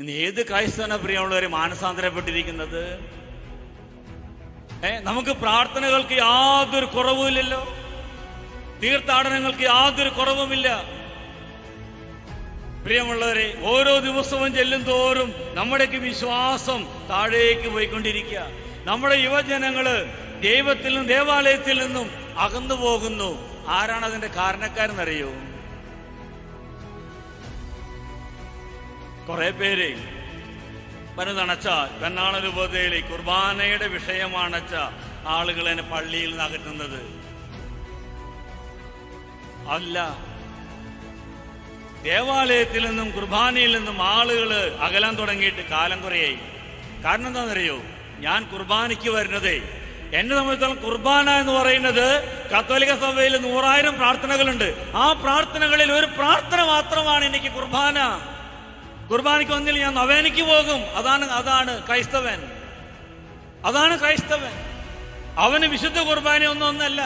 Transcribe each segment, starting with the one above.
ഇന്ന് ഏത് ക്രൈസ്തവന പ്രിയമുള്ളവരെ മാനസാന്തരപ്പെട്ടിരിക്കുന്നത്? ഏ നമുക്ക് പ്രാർത്ഥനകൾക്ക് യാതൊരു കുറവുമില്ലല്ലോ. തീർത്ഥാടനങ്ങൾക്ക് യാതൊരു കുറവുമില്ല. പ്രിയമുള്ളവരെ ഓരോ ദിവസവും ചെല്ലും തോറും നമ്മുടെയൊക്കെ വിശ്വാസം താഴേക്ക് പോയിക്കൊണ്ടിരിക്കുക. നമ്മുടെ യുവജനങ്ങൾ ദൈവത്തിൽ നിന്നും ദേവാലയത്തിൽ നിന്നും അകന്നു പോകുന്നു ആരാണ് അതിന്റെ കാരണക്കാരെന്നറിയോ? കുറെ പേര് മനതണച്ച പെണ്ണാള രൂപതയിലെ കുർബാനയുടെ വിഷയമാണച്ച എന്നെ പള്ളിയിൽ നിന്ന് അകറ്റുന്നത്. അല്ല ദേവാലയത്തിൽ നിന്നും കുർബാനയിൽ നിന്നും ആളുകൾ അകലാൻ തുടങ്ങിയിട്ട് കാലം കുറയായി. കാരണം എന്താണെന്നറിയോ? ഞാൻ കുർബാനയ്ക്ക് വരുന്നതേ എന്നെ സംബന്ധിച്ചോളം കുർബാന എന്ന് പറയുന്നത് കത്തോലിക്ക സഭയിൽ നൂറായിരം പ്രാർത്ഥനകളുണ്ട്. ആ പ്രാർത്ഥനകളിൽ ഒരു പ്രാർത്ഥന മാത്രമാണ് എനിക്ക് കുർബാന. കുർബാനയ്ക്ക് വന്നില്ല ഞാൻ നവേനയ്ക്ക് പോകും. അതാണ് അതാണ് ക്രൈസ്തവൻ. അതാണ് ക്രൈസ്തവൻ. അവന് വിശുദ്ധ കുർബാന ഒന്നും ഒന്നല്ല.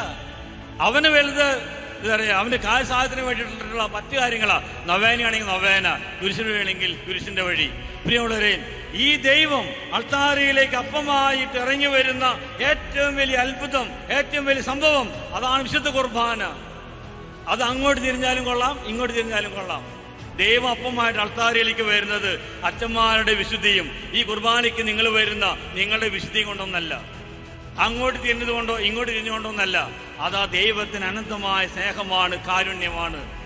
അവന് വലുത് അവന്റെ കാൽ സാധനത്തിന് വേണ്ടിയിട്ടുള്ള മറ്റു കാര്യങ്ങളാ. നവേനയാണെങ്കിൽ നവേന കുരിശിന് വേണമെങ്കിൽ കുരിശിന്റെ വഴി. പ്രിയമുള്ളവരെ ഈ ദൈവം അൾത്താരയിലേക്ക് അപ്പമായിട്ട് ഇറങ്ങി വരുന്ന ഏറ്റവും വലിയ അത്ഭുതം ഏറ്റവും വലിയ സംഭവം അതാണ് വിശുദ്ധ കുർബാന. അത് അങ്ങോട്ട് തിരിഞ്ഞാലും കൊള്ളാം ഇങ്ങോട്ട് തിരിഞ്ഞാലും കൊള്ളാം. ദൈവം അപ്പമായിട്ട് അൾത്താരയിലേക്ക് വരുന്നത് അച്ഛന്മാരുടെ വിശുദ്ധിയും ഈ കുർബാനയ്ക്ക് നിങ്ങൾ വരുന്ന നിങ്ങളുടെ വിശുദ്ധിയും കൊണ്ടൊന്നല്ല. അങ്ങോട്ട് തിരിഞ്ഞതുകൊണ്ടോ ഇങ്ങോട്ട് തിരിഞ്ഞുകൊണ്ടോന്നല്ല അതാ ദൈവത്തിന് അനന്തമായ സ്നേഹമാണ് കാരുണ്യമാണ്.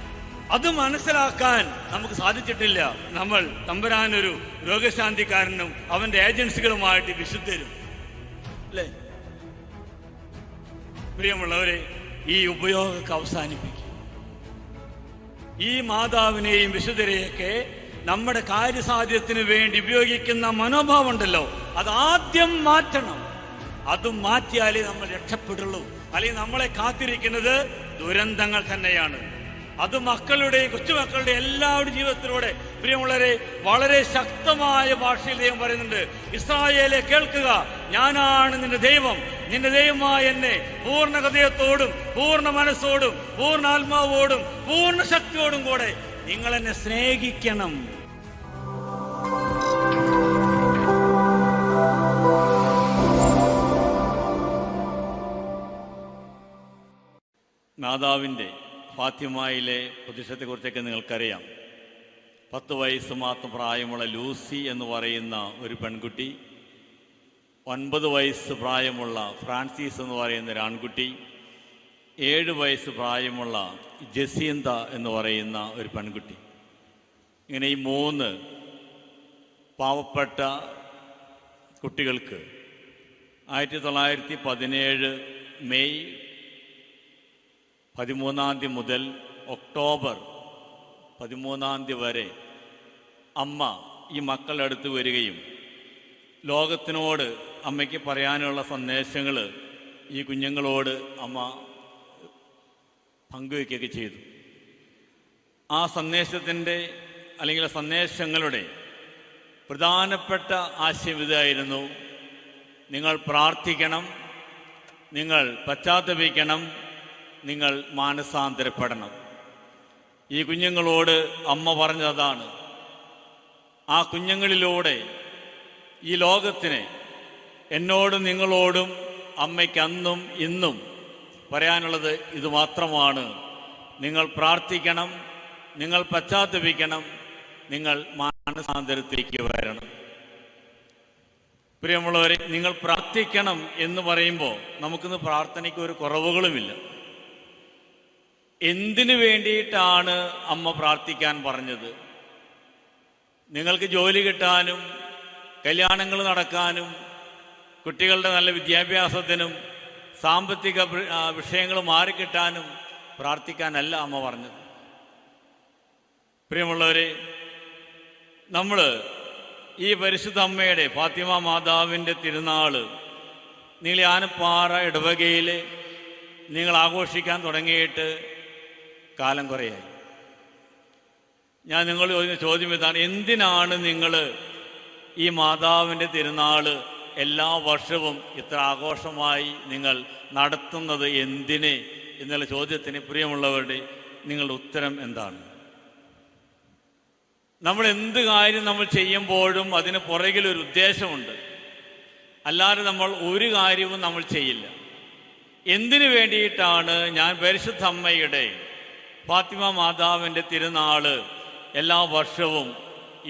അത് മനസ്സിലാക്കാൻ നമുക്ക് സാധിച്ചിട്ടില്ല. നമ്മൾ തമ്പരാനൊരു രോഗശാന്തിക്കാരനും അവന്റെ ഏജൻസികളുമായിട്ട് വിശുദ്ധരും. അല്ലേ? പ്രിയമുള്ളവരെ ഈ ഉപയോഗമൊക്കെ അവസാനിപ്പിക്കും ഈ മാതാവിനെയും വിശുദ്ധരെയൊക്കെ നമ്മുടെ കാര്യസാധ്യത്തിന് വേണ്ടി ഉപയോഗിക്കുന്ന മനോഭാവം ഉണ്ടല്ലോ. അത് ആദ്യം മാറ്റണം. അതും മാറ്റിയാലേ നമ്മൾ രക്ഷപ്പെടുള്ളൂ. അല്ലെങ്കിൽ നമ്മളെ കാത്തിരിക്കുന്നത് ദുരന്തങ്ങൾ തന്നെയാണ്. അത് മക്കളുടെ കൊച്ചുമക്കളുടെ എല്ലാവരുടെ ജീവിതത്തിലൂടെ പ്രിയമുള്ളവരെ വളരെ ശക്തമായ ഭാഷയിൽ ദൈവം പറയുന്നുണ്ട് ഇസ്രായേലെ കേൾക്കുക. ഞാനാണ് നിന്റെ ദൈവം. നിന്റെ ദൈവമായ എന്നെ പൂർണ ഹൃദയത്തോടും പൂർണ മനസ്സോടും പൂർണ ആത്മാവോടും പൂർണ ശക്തിയോടും കൂടെ നിങ്ങൾ എന്നെ സ്നേഹിക്കണം. നാദാവിന്റെ ഫാത്തിമായിലെ പ്രതിഷേധത്തെക്കുറിച്ചൊക്കെ നിങ്ങൾക്കറിയാം. പത്ത് വയസ്സ് മാത്രം പ്രായമുള്ള ലൂസി എന്ന് പറയുന്ന ഒരു പെൺകുട്ടി ഒൻപത് വയസ്സ് പ്രായമുള്ള ഫ്രാൻസിസ് എന്ന് പറയുന്ന ഒരു ആൺകുട്ടി ഏഴ് വയസ്സ് പ്രായമുള്ള ജസീന്ത എന്ന് പറയുന്ന ഒരു പെൺകുട്ടി. ഇങ്ങനെ ഈ മൂന്ന് പാവപ്പെട്ട കുട്ടികൾക്ക് ആയിരത്തി തൊള്ളായിരത്തി പതിനേഴ് മെയ് പതിമൂന്നാം തീയതി മുതൽ ഒക്ടോബർ പതിമൂന്നാം തീയതി വരെ അമ്മ ഈ മക്കളെടുത്ത് വരികയും ലോകത്തിനോട് അമ്മയ്ക്ക് പറയാനുള്ള സന്ദേശങ്ങൾ ഈ കുഞ്ഞുങ്ങളോട് അമ്മ പങ്കുവയ്ക്കുകയൊക്കെ ചെയ്തു. ആ സന്ദേശത്തിന്റെ അല്ലെങ്കിൽ സന്ദേശങ്ങളുടെ പ്രധാനപ്പെട്ട ആശയം ഇതായിരുന്നു. നിങ്ങൾ പ്രാർത്ഥിക്കണം നിങ്ങൾ പശ്ചാത്തപിക്കണം നിങ്ങൾ മാനസാന്തരപ്പെടണം. ഈ കുഞ്ഞുങ്ങളോട് അമ്മ പറഞ്ഞതാണ് ആ കുഞ്ഞുങ്ങളിലൂടെ ഈ ലോകത്തിന് എന്നോടും നിങ്ങളോടും അമ്മയ്ക്ക് അന്നും ഇന്നും പറയാനുള്ളത് ഇത് മാത്രമാണ്. നിങ്ങൾ പ്രാർത്ഥിക്കണം നിങ്ങൾ പശ്ചാത്തപിക്കണം നിങ്ങൾ മാനസാന്തരത്തിലേക്ക് വരണം. പ്രിയമുള്ളവരെ നിങ്ങൾ പ്രാർത്ഥിക്കണം എന്ന് പറയുമ്പോൾ നമുക്കിന്ന് പ്രാർത്ഥനയ്ക്ക് ഒരു കുറവുകളുമില്ല. എന്തിനു വേണ്ടിയിട്ടാണ് അമ്മ പ്രാർത്ഥിക്കാൻ പറഞ്ഞത്? നിങ്ങൾക്ക് ജോലി കിട്ടാനും കല്യാണങ്ങൾ നടക്കാനും കുട്ടികളുടെ നല്ല വിദ്യാഭ്യാസത്തിനും സാമ്പത്തിക വിഷയങ്ങൾ മാറിക്കിട്ടാനും പ്രാർത്ഥിക്കാനല്ല അമ്മ പറഞ്ഞത്. പ്രിയമുള്ളവരെ നമ്മൾ ഈ പരിശുദ്ധ അമ്മയുടെ ഫാത്തിമ മാതാവിന്റെ തിരുനാൾ നിങ്ങൾ ആനപ്പാറ ഇടവകയിൽ നിങ്ങൾ ആഘോഷിക്കാൻ തുടങ്ങിയിട്ട് കാലം കുറയായി. ഞാൻ നിങ്ങൾ ചോദിക്കുന്ന ചോദ്യം ഇതാണ് എന്തിനാണ് നിങ്ങൾ ഈ മാതാവിന്റെ തിരുനാൾ എല്ലാ വർഷവും ഇത്ര ആഘോഷമായി നിങ്ങൾ നടത്തുന്നത് എന്തിനെ എന്നുള്ള ചോദ്യത്തിന് പ്രിയമുള്ളവരുടെ നിങ്ങളുടെ ഉത്തരം എന്താണ്? നമ്മൾ എന്ത് കാര്യം നമ്മൾ ചെയ്യുമ്പോഴും അതിന് പുറകിൽ ഒരു ഉദ്ദേശമുണ്ട്. അല്ലാതെ നമ്മൾ ഒരു കാര്യവും നമ്മൾ ചെയ്യില്ല. എന്തിനു വേണ്ടിയിട്ടാണ് ഞാൻ പരിശുദ്ധ അമ്മയുടെ ഫാത്തിമ മാതാവിന്റെ തിരുനാൾ എല്ലാ വർഷവും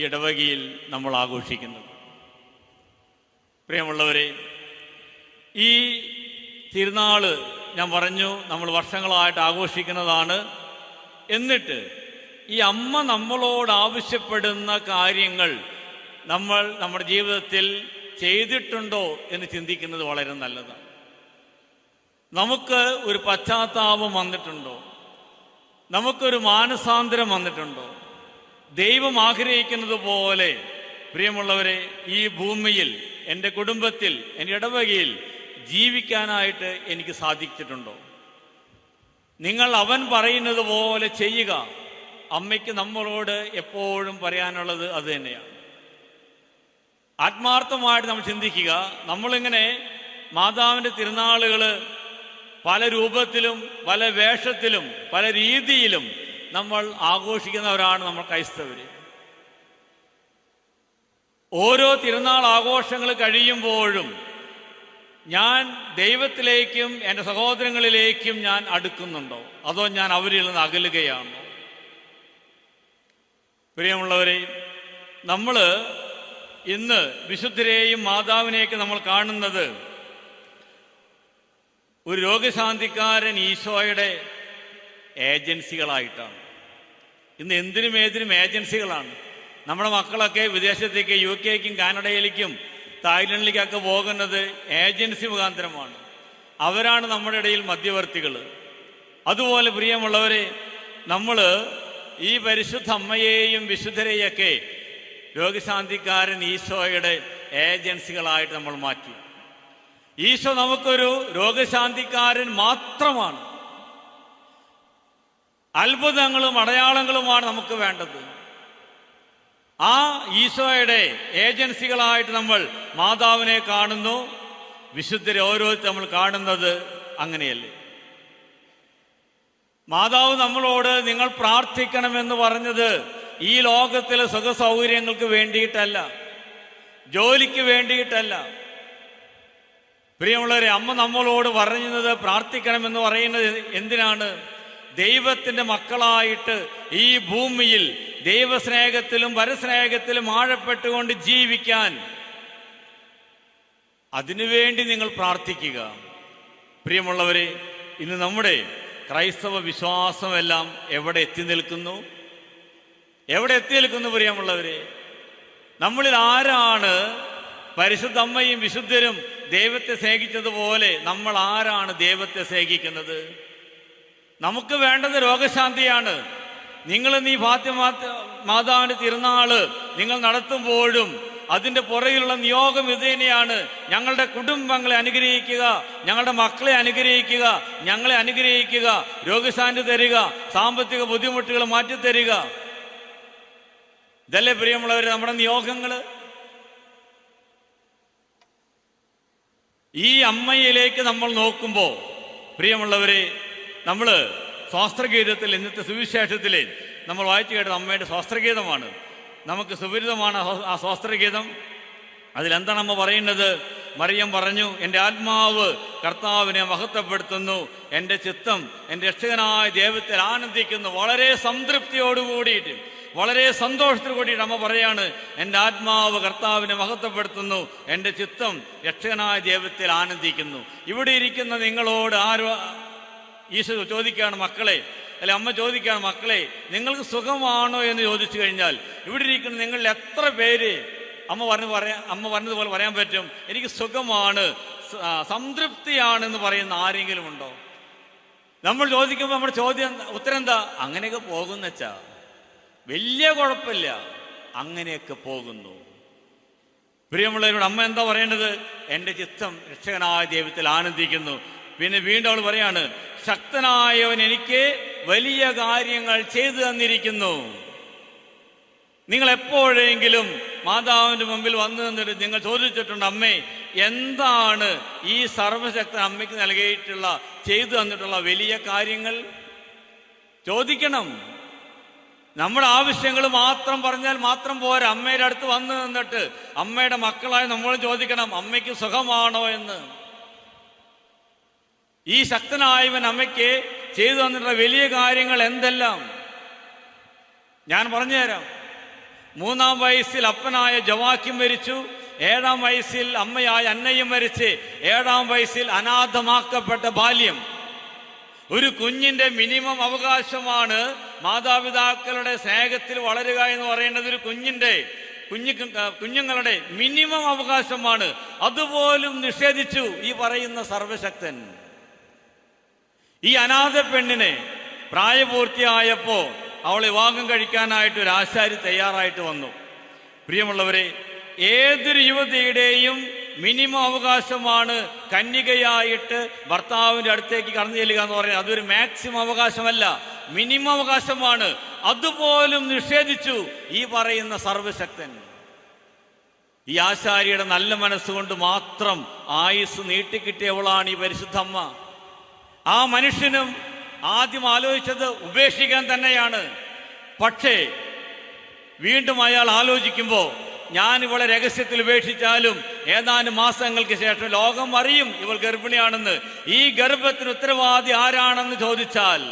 ഇടവകയിൽ നമ്മൾ ആഘോഷിക്കുന്നത്? പ്രിയമുള്ളവരെ ഈ തിരുനാൾ ഞാൻ പറഞ്ഞു നമ്മൾ വർഷങ്ങളായിട്ട് ആഘോഷിക്കുന്നതാണ്. എന്നിട്ട് ഈ അമ്മ നമ്മളോട് ആവശ്യപ്പെടുന്ന കാര്യങ്ങൾ നമ്മൾ നമ്മുടെ ജീവിതത്തിൽ ചെയ്തിട്ടുണ്ടോ എന്ന് ചിന്തിക്കുന്നത് വളരെ നല്ലതാണ്. നമുക്ക് ഒരു പശ്ചാത്താപം വന്നിട്ടുണ്ടോ? നമുക്കൊരു മാനസാന്തരം വന്നിട്ടുണ്ടോ? ദൈവം ആഗ്രഹിക്കുന്നത് പോലെ പ്രിയമുള്ളവരെ ഈ ഭൂമിയിൽ എന്റെ കുടുംബത്തിൽ എന്റെ ഇടവകയിൽ ജീവിക്കാനായിട്ട് എനിക്ക് സാധിച്ചിട്ടുണ്ടോ? നിങ്ങൾ അവൻ പറയുന്നത് പോലെ ചെയ്യുക. അമ്മയ്ക്ക് നമ്മളോട് എപ്പോഴും പറയാനുള്ളത് അത് തന്നെയാണ്. ആത്മാർത്ഥമായിട്ട് നമ്മൾ ചിന്തിക്കുക. നമ്മളിങ്ങനെ മാതാവിന്റെ തിരുനാളുകൾ പല രൂപത്തിലും പല വേഷത്തിലും പല രീതിയിലും നമ്മൾ ആഘോഷിക്കുന്നവരാണ് നമ്മൾ ക്രൈസ്തവർ ഓരോ തിരുനാൾ ആഘോഷങ്ങൾ കഴിയുമ്പോഴും ഞാൻ ദൈവത്തിലേക്കും എന്റെ സഹോദരങ്ങളിലേക്കും ഞാൻ അടുക്കുന്നുണ്ടോ? അതോ ഞാൻ അവരിൽ നിന്ന് അകലുകയാണോ? പ്രിയമുള്ളവരെ നമ്മൾ ഇന്ന് വിശുദ്ധരെയും മാതാവിനെയൊക്കെ നമ്മൾ കാണുന്നത് ഒരു രോഗശാന്തിക്കാരൻ ഈശോയുടെ ഏജൻസികളായിട്ടാണ്. ഇന്ന് എന്തിനും ഏതിനും ഏജൻസികളാണ്. നമ്മുടെ മക്കളൊക്കെ വിദേശത്തേക്ക് യു കെക്കും കാനഡയിലേക്കും തായ്ലൻഡിലേക്കൊക്കെ പോകുന്നത് ഏജൻസി മുഖാന്തരമാണ്. അവരാണ് നമ്മുടെ ഇടയിൽ മധ്യവർത്തികൾ. അതുപോലെ പ്രിയമുള്ളവരെ നമ്മൾ ഈ പരിശുദ്ധ അമ്മയെയും വിശുദ്ധരെയൊക്കെ രോഗശാന്തിക്കാരൻ ഈശോയുടെ ഏജൻസികളായിട്ട് നമ്മൾ മാറ്റി. ഈശോ നമുക്കൊരു രോഗശാന്തിക്കാരൻ മാത്രമാണ്. അത്ഭുതങ്ങളും അടയാളങ്ങളുമാണ് നമുക്ക് വേണ്ടത്. ആ ഈശോയുടെ ഏജൻസികളായിട്ട് നമ്മൾ മാതാവിനെ കാണുന്നു. വിശുദ്ധരെ ഓരോരുത്തർ നമ്മൾ കാണുന്നത് അങ്ങനെയല്ലേ? മാതാവ് നമ്മളോട് നിങ്ങൾ പ്രാർത്ഥിക്കണമെന്ന് പറഞ്ഞത് ഈ ലോകത്തിലെ സുഖ സൗകര്യങ്ങൾക്ക് വേണ്ടിയിട്ടല്ല ജോലിക്ക് വേണ്ടിയിട്ടല്ല. പ്രിയമുള്ളവരെ അമ്മ നമ്മളോട് പറയുന്നത് പ്രാർത്ഥിക്കണമെന്ന് പറയുന്നത് എന്തിനാണ്? ദൈവത്തിന്റെ മക്കളായിട്ട് ഈ ഭൂമിയിൽ ദൈവസ്നേഹത്തിലും പരസ്നേഹത്തിലും ആഴപ്പെട്ടുകൊണ്ട് ജീവിക്കാൻ അതിനുവേണ്ടി നിങ്ങൾ പ്രാർത്ഥിക്കുക. പ്രിയമുള്ളവരെ ഇന്ന് നമ്മുടെ ക്രൈസ്തവ വിശ്വാസമെല്ലാം എവിടെ എത്തി നിൽക്കുന്നു? എവിടെ എത്തി നിൽക്കുന്നു പ്രിയമുള്ളവരെ? നമ്മളിൽ ആരാണ് പരിശുദ്ധ അമ്മയും വിശുദ്ധരും ദൈവത്തെ സ്നേഹിച്ചതുപോലെ നമ്മൾ ആരാണ് ദൈവത്തെ സ്നേഹിക്കുന്നത്? നമുക്ക് വേണ്ടത് രോഗശാന്തിയാണ്. നിങ്ങൾ നീ ഫാത്തിമ മാതാവിന്റെ തിരുനാൾ നിങ്ങൾ നടത്തുമ്പോഴും അതിന്റെ പുറകിലുള്ള നിയോഗം ഇത് തന്നെയാണ്. ഞങ്ങളുടെ കുടുംബങ്ങളെ അനുഗ്രഹിക്കുക ഞങ്ങളുടെ മക്കളെ അനുഗ്രഹിക്കുക ഞങ്ങളെ അനുഗ്രഹിക്കുക രോഗശാന്തി തരിക സാമ്പത്തിക ബുദ്ധിമുട്ടുകൾ മാറ്റിത്തരിക. ഇതല്ലേ പ്രിയമുള്ളവർ നമ്മുടെ നിയോഗങ്ങൾ ഈ അമ്മയിലേക്ക് നമ്മൾ നോക്കുമ്പോൾ പ്രിയമുള്ളവരെ നമ്മൾ സ്വാസ്ത്രഗീതത്തിൽ ഇന്നത്തെ സുവിശേഷത്തിലെ നമ്മൾ വായിച്ചു കേട്ടത് അമ്മയുടെ സ്വാസ്ത്രഗീതമാണ് നമുക്ക് സുപരിതമാണ് ആ- സ്വാസ്ത്രഗീതം അതിലെന്താണ് അമ്മ പറയുന്നത്? മറിയം പറഞ്ഞു എന്റെ ആത്മാവ് കർത്താവിനെ മഹത്വപ്പെടുത്തുന്നു. എന്റെ ചിത്തം എന്റെ രക്ഷകനായ ദൈവത്തിൽ ആനന്ദിക്കുന്നു. വളരെ സംതൃപ്തിയോടുകൂടിയിട്ട് വളരെ സന്തോഷത്തോടു കൂടിയിട്ട് അമ്മ പറയാണ് എന്റെ ആത്മാവ് കർത്താവിനെ മഹത്വപ്പെടുത്തുന്നു. എന്റെ ചിത്തം രക്ഷകനായ ദൈവത്തിൽ ആനന്ദിക്കുന്നു. ഇവിടെ ഇരിക്കുന്ന നിങ്ങളോട് ആരോ ഈശോ ചോദിക്കുകയാണ് മക്കളെ അല്ലെ അമ്മ ചോദിക്കുകയാണ് മക്കളെ നിങ്ങൾക്ക് സുഖമാണോ എന്ന് ചോദിച്ചു കഴിഞ്ഞാൽ ഇവിടെ ഇരിക്കുന്ന നിങ്ങളിൽ എത്ര പേര് അമ്മ പറഞ്ഞു പറയാൻ അമ്മ പറഞ്ഞതുപോലെ പറയാൻ പറ്റും? എനിക്ക് സുഖമാണ് സംതൃപ്തിയാണെന്ന് പറയുന്ന ആരെങ്കിലും ഉണ്ടോ? നമ്മൾ ചോദിക്കുമ്പോൾ നമ്മുടെ ചോദ്യം ഉത്തരം എന്താ അങ്ങനെയൊക്കെ പോകുന്നച്ചാ വലിയ കുഴപ്പമില്ല അങ്ങനെയൊക്കെ പോകുന്നു. പ്രിയമുള്ളവരോട് അമ്മ എന്താ പറയേണ്ടത്? എന്റെ ചിത്തം രക്ഷകനായ ദൈവത്തിൽ ആനന്ദിക്കുന്നു പിന്നെ വീണ്ടും അവൾ പറയാണ് ശക്തനായവൻ എനിക്ക് വലിയ കാര്യങ്ങൾ ചെയ്തു തന്നിരിക്കുന്നു. നിങ്ങൾ എപ്പോഴെങ്കിലും മാതാവിന്റെ മുമ്പിൽ വന്നു നിന്നിട്ട് നിങ്ങൾ ചോദിച്ചിട്ടുണ്ട് അമ്മേ എന്താണ് ഈ സർവശക്ത അമ്മയ്ക്ക് നൽകിയിട്ടുള്ള ചെയ്തു തന്നിട്ടുള്ള വലിയ കാര്യങ്ങൾ? ചോദിക്കണം. നമ്മുടെ ആവശ്യങ്ങൾ മാത്രം പറഞ്ഞാൽ മാത്രം പോരാ. അമ്മയുടെ അടുത്ത് വന്നു നിന്നിട്ട് അമ്മയുടെ മക്കളായി നമ്മൾ ചോദിക്കണം അമ്മയ്ക്ക് സുഖമാണോ എന്ന്? ഈ ശക്തനായവൻ അമ്മയ്ക്ക് ചെയ്തു തന്നിട്ടുള്ള വലിയ കാര്യങ്ങൾ എന്തെല്ലാം? ഞാൻ പറഞ്ഞുതരാം. മൂന്നാം വയസ്സിൽ അപ്പനായ ജവാക്യം മരിച്ചു. ഏഴാം വയസ്സിൽ അമ്മയായ അന്നയും മരിച്ച്. ഏഴാം വയസ്സിൽ അനാഥമാക്കപ്പെട്ട ബാല്യം. ഒരു കുഞ്ഞിന്റെ മിനിമം അവകാശമാണ് മാതാപിതാക്കളുടെ സ്നേഹത്തിൽ വളരുക എന്ന് പറയുന്നത് ഒരു കുഞ്ഞിന്റെ കുഞ്ഞു കുഞ്ഞുങ്ങളുടെ മിനിമം അവകാശമാണ്. അതുപോലും നിഷേധിച്ചു ഈ പറയുന്ന സർവശക്തൻ ഈ അനാഥ പെണ്ണിനെ പ്രായപൂർത്തിയായപ്പോ അവൾ വിവാഹം കഴിക്കാനായിട്ട് ഒരു ആശാരി തയ്യാറായിട്ട് വന്നു. പ്രിയമുള്ളവരെ ഏതൊരു യുവതിയുടെയും മിനിമം അവകാശമാണ് കന്യകയായിട്ട് ഭർത്താവിന്റെ അടുത്തേക്ക് കടന്നു ചെല്ലുക എന്ന് പറയുന്നത് അതൊരു മാക്സിമം അവകാശമല്ല മിനിമം അവകാശമാണ്. അതുപോലും നിഷേധിച്ചു ഈ പറയുന്ന സർവശക്തൻ ഈ ആശാരിയുടെ നല്ല മനസ്സുകൊണ്ട് മാത്രം ആയുസ് നീട്ടിക്കിട്ടിയവളാണ് ഈ പരിശുദ്ധമ്മ ആ മനുഷ്യനും ആദ്യം ആലോചിച്ചത് ഉപേക്ഷിക്കാൻ തന്നെയാണ്. പക്ഷേ വീണ്ടും അയാൾ ആലോചിക്കുമ്പോൾ ഞാൻ ഇവളെ രഹസ്യത്തിൽ ഉപേക്ഷിച്ചാലും ഏതാനും മാസങ്ങൾക്ക് ശേഷം ലോകം അറിയും ഇവൾ ഗർഭിണിയാണെന്ന്. ഈ ഗർഭത്തിന് ഉത്തരവാദി ആരാണെന്ന് ചോദിച്ചാൽ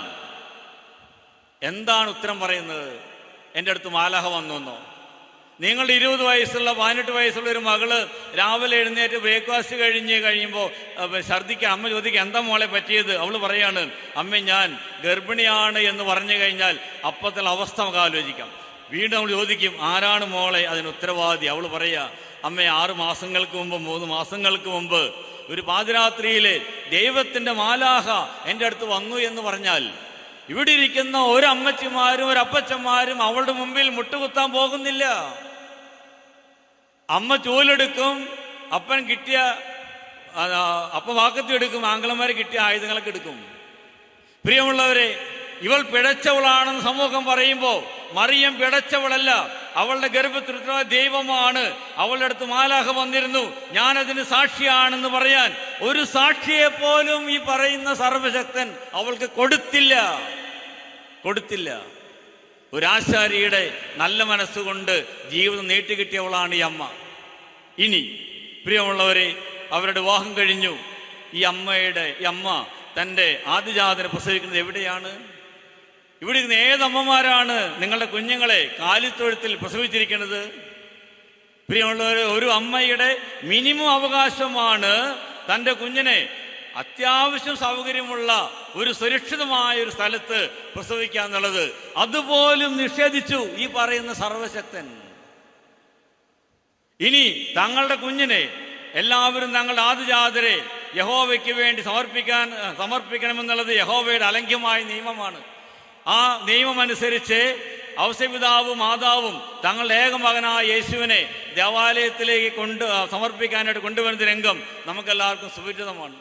എന്താണ് ഉത്തരം പറയുന്നത്? എന്റെ അടുത്ത് മാലാഹ വന്നു നിങ്ങളുടെ ഇരുപത് വയസ്സുള്ള പതിനെട്ട് വയസ്സുള്ള ഒരു മകൾ രാവിലെ എഴുന്നേറ്റ് ബ്രേക്ക്ഫാസ്റ്റ് കഴിഞ്ഞ് കഴിയുമ്പോൾ ഛർദിക്ക് അമ്മ ചോദിക്കുക എന്താ മോളെ പറ്റിയത്? അവൾ പറയാണ് അമ്മ ഞാൻ ഗർഭിണിയാണ് എന്ന് പറഞ്ഞു കഴിഞ്ഞാൽ അപ്പത്തിൽ അവസ്ഥ നമുക്ക് ആലോചിക്കാം. വീണ്ടും അവൾ ചോദിക്കും ആരാണ് മോളെ? അതിന് ഉത്തരവാദി. അവൾ പറയാ അമ്മ ആറ് മാസങ്ങൾക്ക് മുമ്പ് മൂന്ന് മാസങ്ങൾക്ക് മുമ്പ് ഒരു പാതിരാത്രിയിൽ ദൈവത്തിന്റെ മാലാഹ എന്റെ അടുത്ത് വന്നു എന്ന് പറഞ്ഞാൽ ഇവിടെ ഇരിക്കുന്ന ഒരു അമ്മച്ചിമാരും ഒരു അപ്പച്ചന്മാരും അവളുടെ മുമ്പിൽ മുട്ടുകുത്താൻ പോകുന്നില്ല. അമ്മ ചൂലെടുക്കും അപ്പൻ കിട്ടിയ അപ്പ വാക്കത്തി എടുക്കും ആംഗ്ലന്മാരെ കിട്ടിയ ആയുധങ്ങളൊക്കെ എടുക്കും. പ്രിയമുള്ളവരെ ഇവൾ പിഴച്ചവളാണെന്ന് സമൂഹം പറയുമ്പോൾ മറിയം പിടച്ചവളല്ല അവളുടെ ഗർഭത്തിൽ ദൈവമാണ് അവളുടെ അടുത്ത് മാലാഹ വന്നിരുന്നു ഞാനതിന് സാക്ഷിയാണെന്ന് പറയാൻ ഒരു സാക്ഷിയെ പോലും ഈ പറയുന്ന സർവശക്തൻ അവൾക്ക് കൊടുത്തില്ല. കൊടുത്തില്ല. ഒരാശാരിയുടെ നല്ല മനസ്സുകൊണ്ട് ജീവിതം നീട്ടിക്കിട്ടിയവളാണ് ഈ അമ്മ. ഇനി പ്രിയമുള്ളവരെ അവരുടെ വിവാഹം കഴിഞ്ഞു. ഈ അമ്മയുടെ ഈ അമ്മ തന്റെ ആദ്യജാതനെ പ്രസവിക്കുന്നത് എവിടെയാണ്? ഇവിടെ ഇരുന്ന് ഏതമ്മമാരാണ് നിങ്ങളുടെ കുഞ്ഞുങ്ങളെ കാലിത്തൊഴുത്തിൽ പ്രസവിച്ചിരിക്കുന്നത്? പ്രിയമുള്ളവർ ഒരു അമ്മയുടെ മിനിമം അവകാശമാണ് തന്റെ കുഞ്ഞിനെ അത്യാവശ്യം സൗകര്യമുള്ള ഒരു സുരക്ഷിതമായ ഒരു സ്ഥലത്ത് പ്രസവിക്കുക എന്നുള്ളത് അതുപോലും നിഷേധിച്ചു ഈ പറയുന്ന സർവശക്തൻ. ഇനി തങ്ങളുടെ കുഞ്ഞിനെ എല്ലാവരും തങ്ങളുടെ ആദിജാതരെ യഹോവയ്ക്ക് വേണ്ടി സമർപ്പിക്കാൻ സമർപ്പിക്കണമെന്നുള്ളത് യഹോവയുടെ അലംഘ്യമായ നിയമമാണ്. ആ നിയമം അനുസരിച്ച് ഔസപിതാവും മാതാവും തങ്ങളുടെ ഏകമകനായ യേശുവിനെ ദേവാലയത്തിലേക്ക് കൊണ്ട് സമർപ്പിക്കാനായിട്ട് കൊണ്ടുവരുന്ന രംഗം നമുക്കെല്ലാവർക്കും സുപരിചിതമാണ്.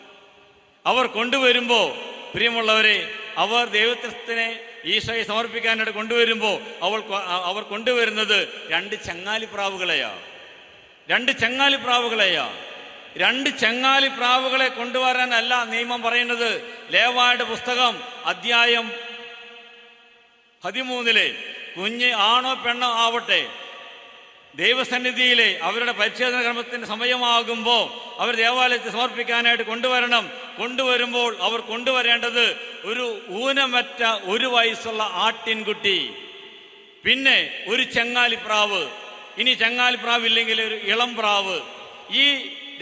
അവർ കൊണ്ടുവരുമ്പോൾ പ്രിയമുള്ളവരെ അവർ ദൈവത്തിനെ ഈശോയെ സമർപ്പിക്കാനായിട്ട് കൊണ്ടുവരുമ്പോൾ അവൾ അവർ കൊണ്ടുവരുന്നത് രണ്ട് ചങ്ങാലിപ്രാവുകളെയാ. രണ്ട് ചങ്ങാലിപ്രാവുകളെയാ. രണ്ട് ചങ്ങാലിപ്രാവുകളെ കൊണ്ടുവരാനല്ല നിയമം പറയുന്നത്. ലേവായുടെ പുസ്തകം അധ്യായം പതിമൂന്നിലെ കുഞ്ഞ് ആണോ പെണ്ണോ ആവട്ടെ? ദൈവസന്നിധിയിലെ അവരുടെ പരിച്ഛേദന ക്രമത്തിന്റെ സമയമാകുമ്പോൾ അവർ ദേവാലയത്തിൽ സമർപ്പിക്കാനായിട്ട് കൊണ്ടുവരണം. കൊണ്ടുവരുമ്പോൾ അവർ കൊണ്ടുവരേണ്ടത് ഒരു ഊനമറ്റ ഒരു വയസ്സുള്ള ആട്ടിൻകുട്ടി. പിന്നെ ഒരു ചെങ്ങാലിപ്രാവ്. ഇനി ചെങ്ങാലിപ്രാവ് ഇല്ലെങ്കിൽ ഒരു ഇളം പ്രാവ് ഈ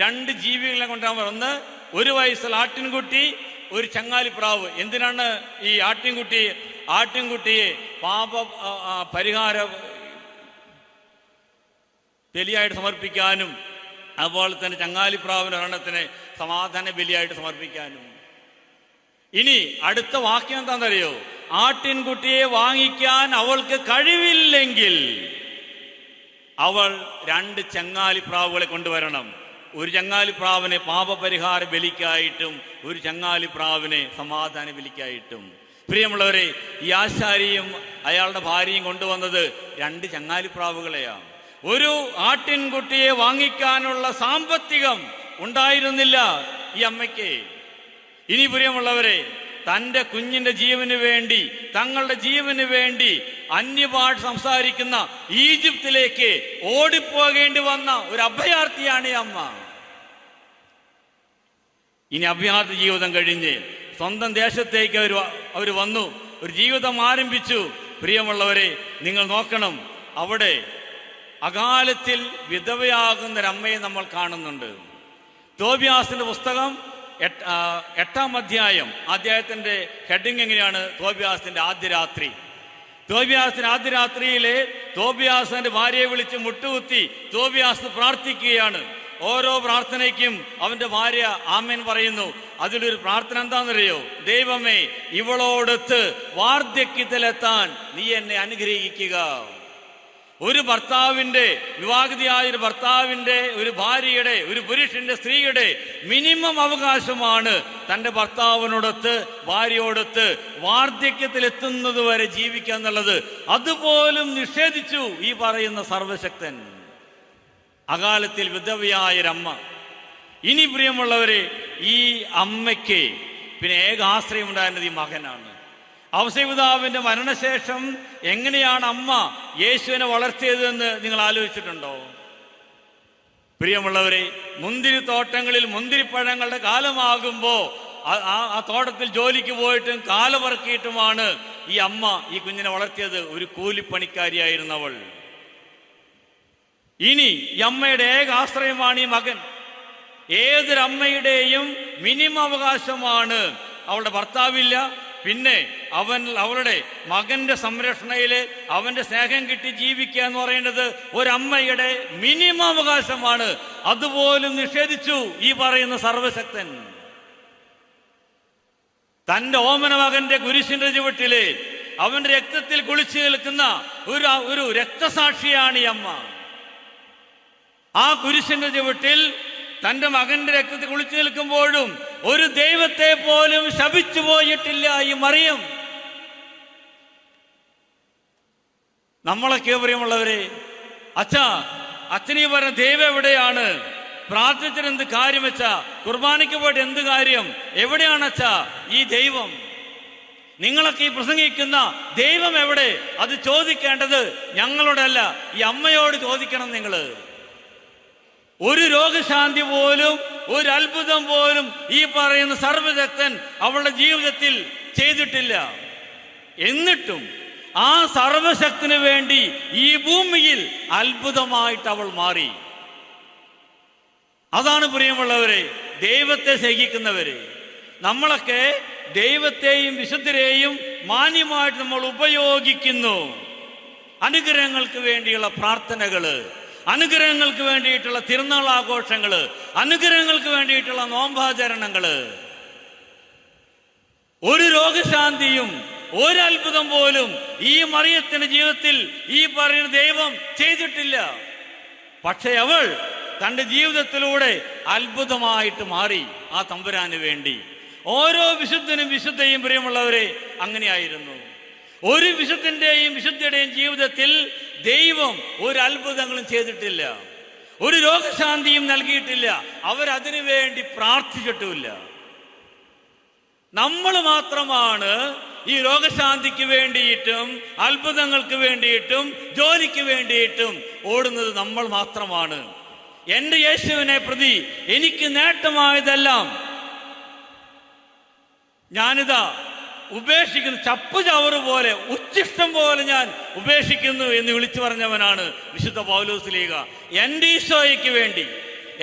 രണ്ട് ജീവികളെ കൊണ്ടാണ് വന്ന് ഒരു വയസ്സുള്ള ആട്ടിൻകുട്ടി ഒരു ചങ്ങാലിപ്രാവ്. എന്തിനാണ് ഈ ആട്ടിൻകുട്ടി? ആട്ടിൻകുട്ടിയെ പാപ പരിഹാര ബലിയായിട്ട് സമർപ്പിക്കാനും അതുപോലെ തന്നെ ചങ്ങാലിപ്രാവിന്റെ ഒരെണ്ണത്തിന് സമാധാന ബലിയായിട്ട് സമർപ്പിക്കാനും. ഇനി അടുത്ത വാക്യം എന്താണെന്നറിയോ? ആട്ടിൻകുട്ടിയെ വാങ്ങിക്കാൻ അവൾക്ക് കഴിവില്ലെങ്കിൽ അവൾ രണ്ട് ചങ്ങാലിപ്രാവുകളെ കൊണ്ടുവരണം. ഒരു ചങ്ങാലിപ്രാവിനെ പാപപരിഹാര ബലിക്കായിട്ടും ഒരു ചങ്ങാലിപ്രാവിനെ സമാധാന ബലിക്കായിട്ടും. പ്രിയമുള്ളവരെ ഈ ആശാരിയും അയാളുടെ ഭാര്യയും കൊണ്ടുവന്നത് രണ്ട് ചങ്ങാലിപ്രാവുകളെയാണ് ഒരു ആട്ടിൻകുട്ടിയെ വാങ്ങിക്കാനുള്ള സാമ്പത്തികം ഉണ്ടായിരുന്നില്ല ഈ അമ്മയ്ക്ക്. ഇനി പ്രിയമുള്ളവരെ തന്റെ കുഞ്ഞിന്റെ ജീവന് വേണ്ടി തങ്ങളുടെ ജീവന് വേണ്ടി അന്യഭാഷ സംസാരിക്കുന്ന ഈജിപ്തിലേക്ക് ഓടിപ്പോകേണ്ടി വന്ന ഒരു അഭയാർത്ഥിയാണ് ഈ അമ്മ. ഇനി അഭയാർത്ഥി ജീവിതം കഴിഞ്ഞ് സ്വന്തം ദേശത്തേക്ക് അവർ അവർ വന്നു. ഒരു ജീവിതം ആരംഭിച്ചു. പ്രിയമുള്ളവരെ നിങ്ങൾ നോക്കണം. അവിടെ അകാലത്തിൽ വിധവയാകുന്ന ഒരമ്മയെ നമ്മൾ കാണുന്നുണ്ട്. തോബിയാസിന്റെ പുസ്തകം എട്ട്- അധ്യായം അധ്യായത്തിന്റെ ഹെഡിങ് എങ്ങനെയാണ്? തോബിയാസിന്റെ ആദ്യ രാത്രി. തോബിയാസിന്റെ ആദ്യ രാത്രിയിലെ തോബിയാസിന്റെ ഭാര്യയെ വിളിച്ച് മുട്ടുകുത്തി തോബിയാസ് പ്രാർത്ഥിക്കുകയാണ്. ഓരോ പ്രാർത്ഥനയ്ക്കും അവന്റെ ഭാര്യ ആമേൻ പറയുന്നു. അതിലൊരു പ്രാർത്ഥന എന്താണെന്നറിയോ? ദൈവമേ ഇവളോടൊത്ത് വാർദ്ധക്യത്തിലെത്താൻ നീ എന്നെ അനുഗ്രഹിക്കുക. ഒരു ഭർത്താവിന്റെ വിവാഹിതയായ ഒരു ഭർത്താവിന്റെ ഒരു ഭാര്യയുടെ ഒരു പുരുഷന്റെ സ്ത്രീയുടെ മിനിമം അവകാശമാണ് തന്റെ ഭർത്താവിനോടൊത്ത് ഭാര്യയോടൊത്ത് വാർദ്ധക്യത്തിൽ എത്തുന്നത് വരെ ജീവിക്കുക എന്നുള്ളത്. അതുപോലും നിഷേധിച്ചു ഈ പറയുന്ന സർവശക്തൻ. അകാലത്തിൽ വിധവയായ വിധവയായൊരമ്മ ഇനി പ്രിയമുള്ളവരെ ഈ അമ്മയ്ക്ക് പിന്നെ ഏക ആശ്രയം ഉണ്ടായിരുന്നത് ഈ മകനാണ്. അവസപിതാവിന്റെ മരണശേഷം എങ്ങനെയാണ് അമ്മ യേശുവിനെ വളർത്തിയതെന്ന് നിങ്ങൾ ആലോചിച്ചിട്ടുണ്ടോ? പ്രിയമുള്ളവരെ മുന്തിരി തോട്ടങ്ങളിൽ മുന്തിരിപ്പഴങ്ങളുടെ കാലമാകുമ്പോ ആ- തോട്ടത്തിൽ ജോലിക്ക് പോയിട്ടും കാലപറക്കിയിട്ടുമാണ് ഈ അമ്മ ഈ കുഞ്ഞിനെ വളർത്തിയത്. ഒരു കൂലിപ്പണിക്കാരിയായിരുന്നവൾ. ഇനി ഈ അമ്മയുടെ ഏക ആശ്രയമാണ് ഈ മകൻ. ഏതൊരമ്മയുടെയും മിനിമം അവകാശമാണ്. അവളുടെ ഭർത്താവില്ല. പിന്നെ അവൻ അവളുടെ മകന്റെ സംരക്ഷണയിൽ അവന്റെ സ്നേഹം കിട്ടി ജീവിക്കുക എന്ന് പറയുന്നത് ഒരമ്മയുടെ മിനിമം അവകാശമാണ്. അതുപോലും നിഷേധിച്ചു ഈ പറയുന്ന സർവശക്തൻ. തന്റെ ഓമന മകന്റെ കുരിശിന്റെ ചുവട്ടിൽ അവന്റെ രക്തത്തിൽ കുളിച്ചു നിൽക്കുന്ന ഒരു ഒരു രക്തസാക്ഷിയാണ് ഈ അമ്മ. ആ കുരിശിന്റെ ചുവട്ടിൽ തന്റെ മകന്റെ രക്തത്തിൽ കുളിച്ചു നിൽക്കുമ്പോഴും ഒരു ദൈവത്തെ പോലും ശപിച്ചു പോയിട്ടില്ല ഈ മറിയം. നമ്മളൊക്കെ പ്രിയമുള്ളവരെ അച്ഛ അച്ഛനീ പറഞ്ഞ ദൈവം എവിടെയാണ്? പ്രാർത്ഥിച്ചിട്ട് എന്ത് കാര്യം വെച്ച കുർബാനയ്ക്ക് പോയിട്ട് എന്ത് കാര്യം? എവിടെയാണ് അച്ഛ ഈ ദൈവം? നിങ്ങളൊക്കെ ഈ പ്രസംഗിക്കുന്ന ദൈവം എവിടെ? അത് ചോദിക്കേണ്ടത് ഞങ്ങളോടല്ല ഈ അമ്മയോട് ചോദിക്കണം നിങ്ങൾ ഒരു രോഗശാന്തി പോലും ഒരു അത്ഭുതം പോലും ഈ പറയുന്ന സർവശക്തൻ അവളുടെ ജീവിതത്തിൽ ചെയ്തിട്ടില്ല. എന്നിട്ടും ആ സർവശക്തിനു വേണ്ടി ഈ ഭൂമിയിൽ അത്ഭുതമായിട്ട് അവൾ മാറി. അതാണ് പ്രിയമുള്ളവരെ ദൈവത്തെ സഹിക്കുന്നവര് നമ്മളൊക്കെ ദൈവത്തെയും വിശുദ്ധരെയും മാന്യമായിട്ട് നമ്മൾ ഉപയോഗിക്കുന്നു. അനുഗ്രഹങ്ങൾക്ക് വേണ്ടിയുള്ള പ്രാർത്ഥനകൾ അനുഗ്രഹങ്ങൾക്ക് വേണ്ടിയിട്ടുള്ള തിരുനാൾ ആഘോഷങ്ങൾ അനുഗ്രഹങ്ങൾക്ക് വേണ്ടിയിട്ടുള്ള നോമ്പാചരണങ്ങൾ. ഒരു രോഗശാന്തിയും ഒരത്ഭുതം പോലും ഈ മറിയത്തിന്റെ ജീവിതത്തിൽ ഈ പറയുന്ന ദൈവം ചെയ്തിട്ടില്ല. പക്ഷെ അവൾ തന്റെ ജീവിതത്തിലൂടെ അത്ഭുതമായിട്ട് മാറി ആ തമ്പുരാന് വേണ്ടി. ഓരോ വിശുദ്ധനും വിശുദ്ധയും പ്രിയമുള്ളവരെ അങ്ങനെയായിരുന്നു. ഒരു വിശുദ്ധന്റെയും വിശുദ്ധയുടെയും ജീവിതത്തിൽ ദൈവം ഒരു അത്ഭുതങ്ങളും ചെയ്തിട്ടില്ല. ഒരു രോഗശാന്തിയും നൽകിയിട്ടില്ല. അവരതിനു വേണ്ടി പ്രാർത്ഥിച്ചിട്ടുമില്ല. നമ്മൾ മാത്രമാണ് ഈ രോഗശാന്തിക്ക് വേണ്ടിയിട്ടും അത്ഭുതങ്ങൾക്ക് വേണ്ടിയിട്ടും ജോലിക്ക് വേണ്ടിയിട്ടും ഓടുന്നത് നമ്മൾ മാത്രമാണ്. എന്റെ യേശുവിനെ പ്രതി എനിക്ക് നേട്ടമായതെല്ലാം ഞാനിതാ ഉപേക്ഷിക്കുന്നു. ചപ്പു ചവറ് പോലെ ഉച്ചിഷ്ടം പോലെ ഞാൻ ഉപേക്ഷിക്കുന്നു എന്ന് വിളിച്ചു പറഞ്ഞവനാണ് വിശുദ്ധ പൗലോസ് ലീഗ. എന്റെ ഈശോയ്ക്ക് വേണ്ടി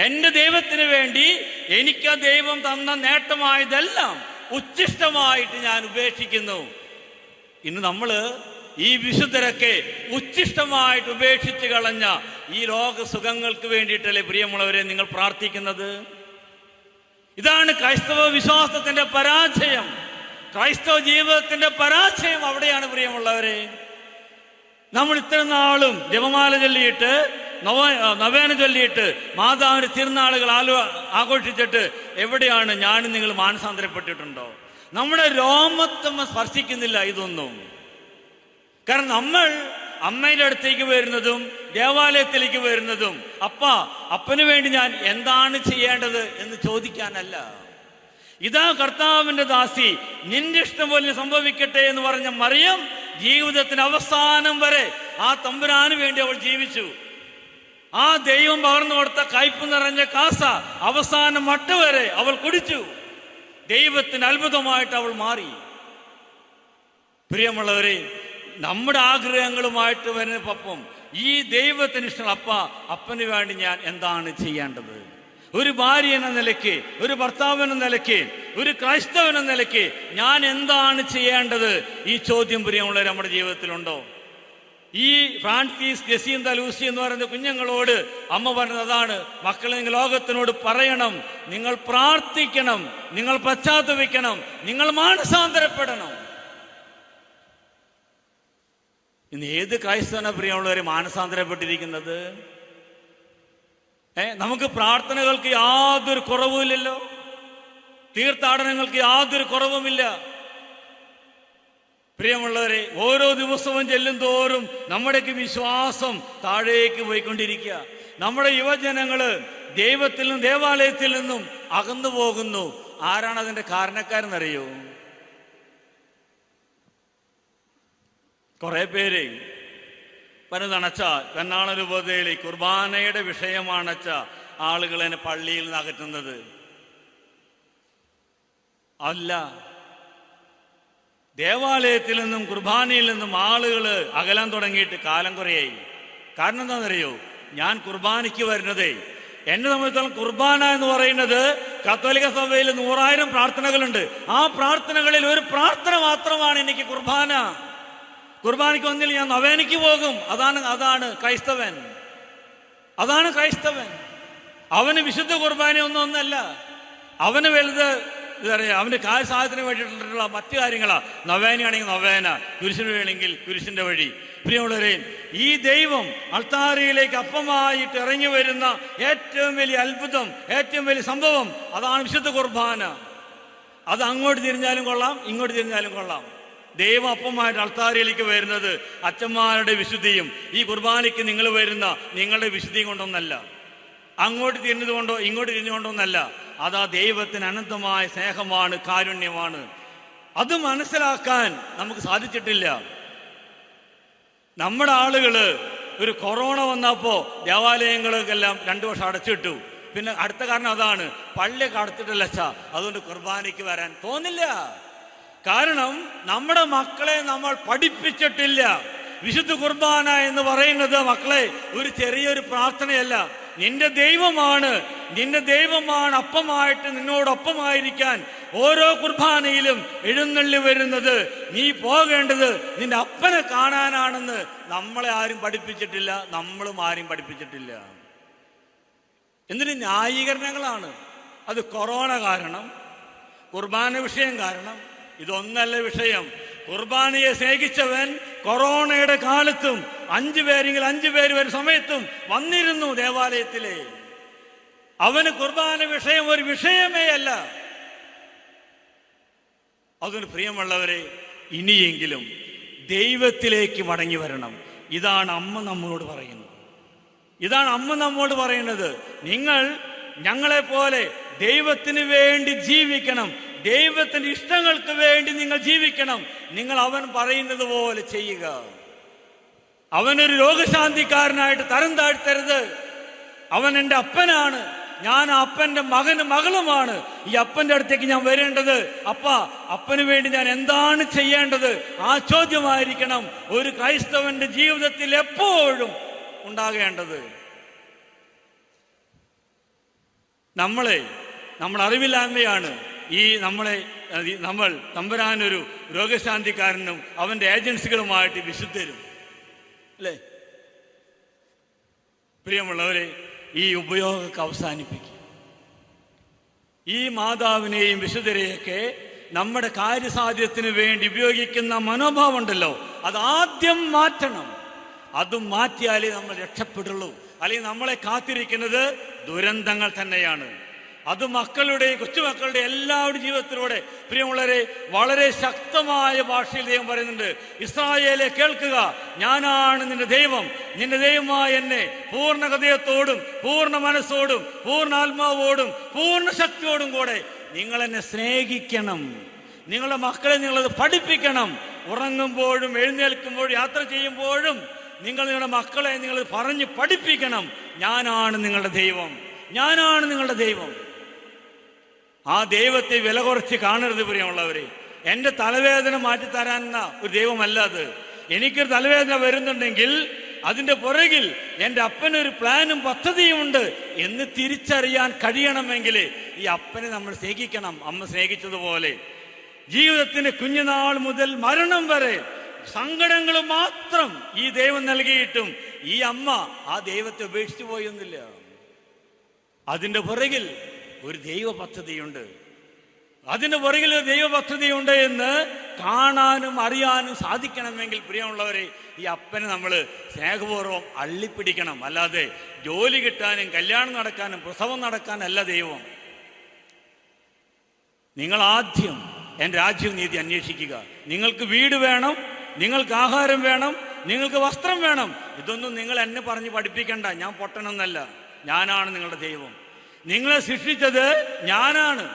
എന്റെ ദൈവത്തിന് വേണ്ടി എനിക്ക് ദൈവം തന്ന നേട്ടമായതെല്ലാം ഉച്ചിഷ്ടമായിട്ട് ഞാൻ ഉപേക്ഷിക്കുന്നു. ഇന്ന് നമ്മൾ ഈ വിശുദ്ധരൊക്കെ ഉച്ചിഷ്ടമായിട്ട് ഉപേക്ഷിച്ച് കളഞ്ഞ ഈ ലോക സുഖങ്ങൾക്ക് വേണ്ടിയിട്ടല്ലേ പ്രിയമുള്ളവരെ നിങ്ങൾ പ്രാർത്ഥിക്കുന്നത്? ഇതാണ് ക്രൈസ്തവ വിശ്വാസത്തിന്റെ പരാജയം. ക്രൈസ്തവ ജീവിതത്തിന്റെ പരാജയം അവിടെയാണ് പ്രിയമുള്ളവരെ. നമ്മൾ ഇത്ര നാളും ജപമാല ചൊല്ലിയിട്ട് നവ നവേന ചൊല്ലിയിട്ട് മാതാവിന് തിരുനാളുകൾ ആലോ ആഘോഷിച്ചിട്ട് എവിടെയാണ് ഞാനും നിങ്ങൾ മാനസാന്തരപ്പെട്ടിട്ടുണ്ടോ? നമ്മുടെ രോമത്തമ്മ സ്പർശിക്കുന്നില്ല ഇതൊന്നും. കാരണം നമ്മൾ അമ്മയുടെ അടുത്തേക്ക് വരുന്നതും ദേവാലയത്തിലേക്ക് വരുന്നതും അപ്പ അപ്പന് വേണ്ടി ഞാൻ എന്താണ് ചെയ്യേണ്ടത് എന്ന് ചോദിക്കാനല്ല. ഇതാ കർത്താവിന്റെ ദാസി നിന്റെ ഇഷ്ടം പോലെ സംഭവിക്കട്ടെ എന്ന് പറഞ്ഞ മറിയം ജീവിതത്തിന് അവസാനം വരെ ആ തമ്പുരാന് വേണ്ടി അവൾ ജീവിച്ചു. ആ ദൈവം പകർന്നു കൊടുത്ത കയ്പ് നിറഞ്ഞ കാസ അവസാനം മട്ട് വരെ അവൾ കുടിച്ചു. ദൈവത്തിന് അത്ഭുതമായിട്ട് അവൾ മാറി. പ്രിയമുള്ളവരെ നമ്മുടെ ആഗ്രഹങ്ങളുമായിട്ട് വരുന്ന പപ്പം ഈ ദൈവത്തിന് ഇഷ്ടം അപ്പ അപ്പന് വേണ്ടി ഞാൻ എന്താണ് ചെയ്യേണ്ടത്? ഒരു ഭാര്യ എന്ന നിലയ്ക്ക് ഒരു ഭർത്താവ് എന്ന നിലയ്ക്ക് ഒരു ക്രൈസ്തവൻ എന്ന നിലയ്ക്ക് ഞാൻ എന്താണ് ചെയ്യേണ്ടത്? ഈ ചോദ്യം പ്രിയമുള്ളവർ നമ്മുടെ ജീവിതത്തിലുണ്ടോ? ഈ ഫ്രാൻസിസ് ജസീന്ത ലൂസി എന്ന് പറയുന്ന കുഞ്ഞുങ്ങളോട് അമ്മ പറഞ്ഞത് അതാണ് മക്കളെ നിങ്ങൾ ലോകത്തിനോട് പറയണം നിങ്ങൾ പ്രാർത്ഥിക്കണം നിങ്ങൾ പശ്ചാത്തപിക്കണം നിങ്ങൾ മാനസാന്തരപ്പെടണം. ഇന്ന് ഏത് ക്രൈസ്തവന പ്രിയമുള്ളവരെ മാനസാന്തരപ്പെട്ടിരിക്കുന്നത്? ഏ നമുക്ക് പ്രാർത്ഥനകൾക്ക് യാതൊരു കുറവുമില്ലല്ലോ. തീർത്ഥാടനങ്ങൾക്ക് യാതൊരു കുറവുമില്ല. പ്രിയമുള്ളവരെ ഓരോ ദിവസവും ചെല്ലും തോറും നമ്മുടെയൊക്കെ വിശ്വാസം താഴേക്ക് പോയിക്കൊണ്ടിരിക്കുക. നമ്മുടെ യുവജനങ്ങൾ ദൈവത്തിൽ നിന്നും ദേവാലയത്തിൽ നിന്നും അകന്നു പോകുന്നു. ആരാണ് അതിന്റെ കാരണക്കാരെന്നറിയോ? കുറെ പേര് പനതണച്ച പെണ്ണാള രൂപതയിൽ കുർബാനയുടെ വിഷയമാണച്ച ആളുകളെ പള്ളിയിൽ നിന്ന് അകറ്റുന്നത്. അല്ല ദേവാലയത്തിൽ നിന്നും കുർബാനയിൽ നിന്നും ആളുകൾ അകലാൻ തുടങ്ങിയിട്ട് കാലം കുറയായി. കാരണം എന്താണെന്നറിയോ? ഞാൻ കുർബാനയ്ക്ക് വരുന്നതേ എന്നെ സംബന്ധിച്ചിടത്തോളം കുർബാന എന്ന് പറയുന്നത് കത്തോലിക സഭയിൽ നൂറായിരം പ്രാർത്ഥനകളുണ്ട്. ആ പ്രാർത്ഥനകളിൽ ഒരു പ്രാർത്ഥന മാത്രമാണ് എനിക്ക് കുർബാന. കുർബാനയ്ക്ക് വന്നില്ല ഞാൻ നവേനയ്ക്ക് പോകും. അതാണ് അതാണ് ക്രൈസ്തവൻ. അതാണ് ക്രൈസ്തവൻ. അവന് വിശുദ്ധ കുർബാന ഒന്നും ഒന്നല്ല അവന് വലുത് എന്താ പറയുക അവന്റെ കാര്യസാധനത്തിന് വേണ്ടിയിട്ടുള്ള മറ്റു കാര്യങ്ങളാണ് നവേനയാണെങ്കിൽ നവേന കുരിശിന് വേണമെങ്കിൽ കുരിശിന്റെ വഴി. പ്രിയമുള്ളവരെ ഈ ദൈവം അൾത്താരയിലേക്ക് അപ്പമായിട്ട് ഇറങ്ങി വരുന്ന ഏറ്റവും വലിയ അത്ഭുതം ഏറ്റവും വലിയ സംഭവം അതാണ് വിശുദ്ധ കുർബാന. അത് അങ്ങോട്ട് തിരിഞ്ഞാലും കൊള്ളാം ഇങ്ങോട്ട് തിരിഞ്ഞാലും കൊള്ളാം. ദൈവം അപ്പമായിട്ട് അൾത്താരയിലേക്ക് വരുന്നത് അച്ഛന്മാരുടെ വിശുദ്ധിയും ഈ കുർബാനയ്ക്ക് നിങ്ങൾ വരുന്ന നിങ്ങളുടെ വിശുദ്ധിയും കൊണ്ടൊന്നല്ല. അങ്ങോട്ട് തിരിഞ്ഞതുകൊണ്ടോ ഇങ്ങോട്ട് തിരിഞ്ഞുകൊണ്ടോ എന്നല്ല. അതാ ദൈവത്തിന് അനന്തമായ സ്നേഹമാണ് കാരുണ്യമാണ്. അത് മനസ്സിലാക്കാൻ നമുക്ക് സാധിച്ചിട്ടില്ല. നമ്മുടെ ആളുകൾ ഒരു കൊറോണ വന്നപ്പോ ദേവാലയങ്ങളൊക്കെല്ലാം രണ്ടു വർഷം അടച്ചിട്ടു. പിന്നെ അടുത്ത കാരണം അതാണ് പള്ളി അടച്ചിട്ടില്ല അതുകൊണ്ട് കുർബാനയ്ക്ക് വരാൻ തോന്നില്ല. കാരണം നമ്മുടെ മക്കളെ നമ്മൾ പഠിപ്പിച്ചിട്ടില്ല. വിശുദ്ധ കുർബാന എന്ന് പറയുന്നത് മക്കളെ ഒരു ചെറിയൊരു പ്രാർത്ഥനയല്ല നിന്റെ ദൈവമാണ് നിന്റെ ദൈവമാണ് അപ്പമായിട്ട് നിന്നോടൊപ്പമായിരിക്കാൻ ഓരോ കുർബാനയിലും എഴുന്നള്ളി വരുന്നത്. നീ പോകേണ്ടത് നിന്റെ അപ്പനെ കാണാനാണെന്ന് നമ്മളെ ആരും പഠിപ്പിച്ചിട്ടില്ല നമ്മളും ആരും പഠിപ്പിച്ചിട്ടില്ല. എന്തിന് ന്യായീകരണങ്ങളാണ്. അത് കൊറോണ കാരണം കുർബാന വിഷയം കാരണം. ഇതൊന്നല്ല വിഷയം. കുർബാനയെ സ്നേഹിച്ചവൻ കൊറോണയുടെ കാലത്തും അഞ്ചു പേരെങ്കിൽ അഞ്ചു പേര് ഒരു സമയത്തും വന്നിരുന്നു ദേവാലയത്തിലെ. അവന് കുർബാന വിഷയം ഒരു വിഷയമേ അല്ല. അതിന് പ്രിയമുള്ളവരെ ഇനിയെങ്കിലും ദൈവത്തിലേക്ക് മടങ്ങി വരണം. ഇതാണ് അമ്മ നമ്മളോട് പറയുന്നത്. ഇതാണ് അമ്മ നമ്മോട് പറയുന്നത്. നിങ്ങൾ ഞങ്ങളെ പോലെ ദൈവത്തിന് വേണ്ടി ജീവിക്കണം. ദൈവത്തിന്റെ ഇഷ്ടങ്ങൾക്ക് വേണ്ടി നിങ്ങൾ ജീവിക്കണം. നിങ്ങൾ അവൻ പറയുന്നത് പോലെ ചെയ്യുക. അവനൊരു രോഗശാന്തിക്കാരനായിട്ട് തരം താഴ്ത്തരുത്. അവൻ എന്റെ അപ്പനാണ്. ഞാൻ അപ്പന്റെ മകനും മകളുമാണ്. ഈ അപ്പന്റെ അടുത്തേക്ക് ഞാൻ വരേണ്ടത് അപ്പ അപ്പന് വേണ്ടി ഞാൻ എന്താണ് ചെയ്യേണ്ടത്? ആ ചോദ്യമായിരിക്കണം. ഒരു ക്രൈസ്തവന്റെ ജീവിതത്തിൽ എപ്പോഴും ഉണ്ടാകേണ്ടത്. നമ്മളെ നമ്മൾ അറിവില്ലായ്മയാണ് ഈ നമ്മളെ നമ്മൾ തമ്പുരാനൊരു രോഗശാന്തിക്കാരനും അവന്റെ ഏജൻസികളുമായിട്ട് വിശുദ്ധരും. അല്ലേ? പ്രിയമുള്ളവരെ ഈ ഉപയോഗമൊക്കെ അവസാനിപ്പിക്കും. ഈ മാതാവിനെയും വിശുദ്ധരെയൊക്കെ നമ്മുടെ കാര്യസാധ്യത്തിന് വേണ്ടി ഉപയോഗിക്കുന്ന മനോഭാവം ഉണ്ടല്ലോ. അത് ആദ്യം മാറ്റണം. അതും മാറ്റിയാലേ നമ്മൾ രക്ഷപ്പെടുള്ളൂ. അല്ലെങ്കിൽ നമ്മളെ കാത്തിരിക്കുന്നത് ദുരന്തങ്ങൾ തന്നെയാണ്. അത് മക്കളുടെ കൊച്ചുമക്കളുടെ എല്ലാവരുടെ ജീവിതത്തിലൂടെ പ്രിയമുള്ളവരെ വളരെ ശക്തമായ ഭാഷയിൽ ദൈവം പറയുന്നുണ്ട്. ഇസ്രായേലെ കേൾക്കുക ഞാനാണ് നിന്റെ ദൈവം. നിന്റെ ദൈവമായ എന്നെ പൂർണ ഹൃദയത്തോടും പൂർണ മനസ്സോടും പൂർണ ആത്മാവോടും പൂർണ ശക്തിയോടും കൂടെ നിങ്ങൾ എന്നെ സ്നേഹിക്കണം. നിങ്ങളുടെ മക്കളെ നിങ്ങളത് പഠിപ്പിക്കണം. ഉറങ്ങുമ്പോഴും എഴുന്നേൽക്കുമ്പോഴും യാത്ര ചെയ്യുമ്പോഴും നിങ്ങൾ നിങ്ങളുടെ മക്കളെ നിങ്ങൾ പറഞ്ഞ് പഠിപ്പിക്കണം. ഞാനാണ് നിങ്ങളുടെ ദൈവം. ഞാനാണ് നിങ്ങളുടെ ദൈവം. ആ ദൈവത്തെ വില കുറച്ച് കാണരുത് പ്രിയമുള്ളവരെ. എന്റെ തലവേദന മാറ്റി മാറ്റിത്തരാന്ന ഒരു ദൈവമല്ല അത്. എനിക്കൊരു തലവേദന വരുന്നുണ്ടെങ്കിൽ അതിന്റെ പുറകിൽ എന്റെ അപ്പനൊരു പ്ലാനും പദ്ധതിയും ഉണ്ട് എന്ന് തിരിച്ചറിയാൻ കഴിയണമെങ്കിൽ ഈ അപ്പനെ നമ്മൾ സ്നേഹിക്കണം. അമ്മ സ്നേഹിച്ചതുപോലെ. ജീവിതത്തിന് കുഞ്ഞുനാൾ മുതൽ മരണം വരെ സങ്കടങ്ങൾ മാത്രം ഈ ദൈവം നൽകിയിട്ടും ഈ അമ്മ ആ ദൈവത്തെ ഉപേക്ഷിച്ചു പോയൊന്നില്ല അതിന്റെ പുറകിൽ ഒരു ദൈവ പദ്ധതിയുണ്ട് അതിന് പുറകിൽ ഒരു ദൈവ പദ്ധതിയുണ്ട് എന്ന് കാണാനും അറിയാനും സാധിക്കണമെങ്കിൽ പ്രിയമുള്ളവരെ ഈ അപ്പനെ നമ്മൾ സ്നേഹപൂർവം അള്ളിപ്പിടിക്കണം. അല്ലാതെ ജോലി കിട്ടാനും കല്യാണം നടക്കാനും പ്രസവം നടക്കാനല്ല ദൈവം. നിങ്ങൾ ആദ്യം എന്റെ രാജ്യവും നീതി അന്വേഷിക്കുക. നിങ്ങൾക്ക് വീട് വേണം നിങ്ങൾക്ക് ആഹാരം വേണം നിങ്ങൾക്ക് വസ്ത്രം വേണം. ഇതൊന്നും നിങ്ങൾ എന്നെ പറഞ്ഞ് പഠിപ്പിക്കണ്ട. ഞാൻ പൊട്ടണമെന്നല്ല ഞാനാണ് നിങ്ങളുടെ ദൈവം. നിങ്ങളെ സൃഷ്ടിച്ചത് ഞാനാണ്.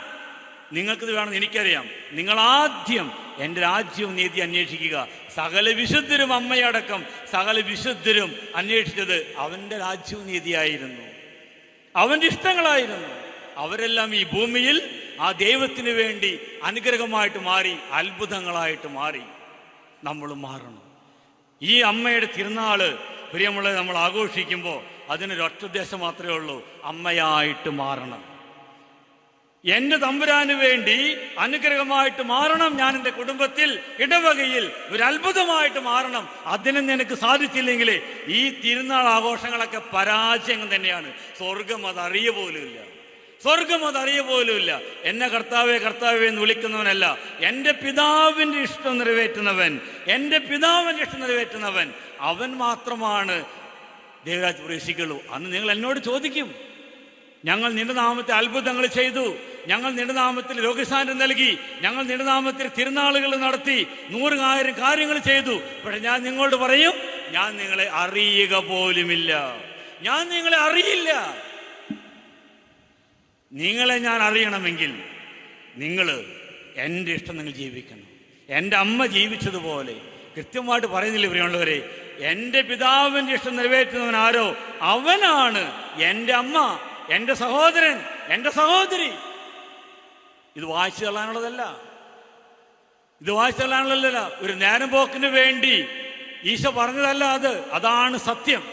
നിങ്ങൾക്കിത് വേണമെന്ന് എനിക്കറിയാം. നിങ്ങൾ ആദ്യം എന്റെ രാജ്യവും നീതി അന്വേഷിക്കുക. സകല വിശുദ്ധരും അമ്മയടക്കം സകല വിശുദ്ധരും അന്വേഷിച്ചത് അവന്റെ രാജ്യവും നീതിയായിരുന്നു. അവന്റെ ഇഷ്ടങ്ങളായിരുന്നു. അവരെല്ലാം ഈ ഭൂമിയിൽ ആ ദൈവത്തിന് വേണ്ടി അനുഗ്രഹമായിട്ട് മാറി അത്ഭുതങ്ങളായിട്ട് മാറി. നമ്മൾ മാറണം. ഈ അമ്മയുടെ തിരുനാൾ പ്രിയമുള്ള നമ്മൾ ആഘോഷിക്കുമ്പോൾ അതിനൊരൊറ്റ ഉദ്ദേശം മാത്രമേ ഉള്ളൂ. അമ്മയായിട്ട് മാറണം. എന്റെ തമ്പുരാന് വേണ്ടി അനുഗ്രഹമായിട്ട് മാറണം. ഞാൻ എന്റെ കുടുംബത്തിൽ ഇടവകയിൽ ഒരു അത്ഭുതമായിട്ട് മാറണം. അതിന് നിനക്ക് സാധിച്ചില്ലെങ്കിൽ ഈ തിരുനാൾ ആഘോഷങ്ങളൊക്കെ പരാജയം തന്നെയാണ്. സ്വർഗം അത് അറിയ പോലുമില്ല. സ്വർഗം അത് അറിയ പോലുമില്ല. എന്നെ കർത്താവേ കർത്താവേ എന്ന് വിളിക്കുന്നവനല്ല. എന്റെ പിതാവിന്റെ ഇഷ്ടം നിറവേറ്റുന്നവൻ. എന്റെ പിതാവിന്റെ ഇഷ്ടം നിറവേറ്റുന്നവൻ. അവൻ മാത്രമാണ് ദേവരാജ് പ്രവേശിക്കുള്ളൂ അന്ന് നിങ്ങൾ എന്നോട് ചോദിക്കും. ഞങ്ങൾ നിന്റെ നാമത്തെ അത്ഭുതങ്ങൾ ചെയ്തു. ഞങ്ങൾ നിന്റെ നാമത്തിൽ രോഗശാന്തി നൽകി. ഞങ്ങൾ നിന്റെ നാമത്തിൽ തിരുനാളുകൾ നടത്തി. നൂറുകായിരം കാര്യങ്ങൾ ചെയ്തു. പക്ഷെ ഞാൻ നിങ്ങളോട് പറയും ഞാൻ നിങ്ങളെ അറിയുക പോലുമില്ല. ഞാൻ നിങ്ങളെ അറിയില്ല. നിങ്ങളെ ഞാൻ അറിയണമെങ്കിൽ നിങ്ങൾ എന്റെ ഇഷ്ടം നിങ്ങൾ ജീവിക്കണം. എന്റെ അമ്മ ജീവിച്ചതുപോലെ കൃത്യമായിട്ട് പറയുന്നില്ല പ്രിയമുള്ളവരെ എന്റെ പിതാവിന്റെ ഇഷ്ടം നിറവേറ്റുന്നവൻ ആരോ? അവനാണ് എന്റെ അമ്മ എന്റെ സഹോദരൻ എന്റെ സഹോദരി. ഇത് വായിച്ചു തള്ളാനുള്ളതല്ല. ഇത് വായിച്ചു തള്ളാനുള്ളതല്ല. ഒരു നേരം പോക്കിന് വേണ്ടി ഈശോ പറഞ്ഞതല്ല അത്. അതാണ് സത്യം.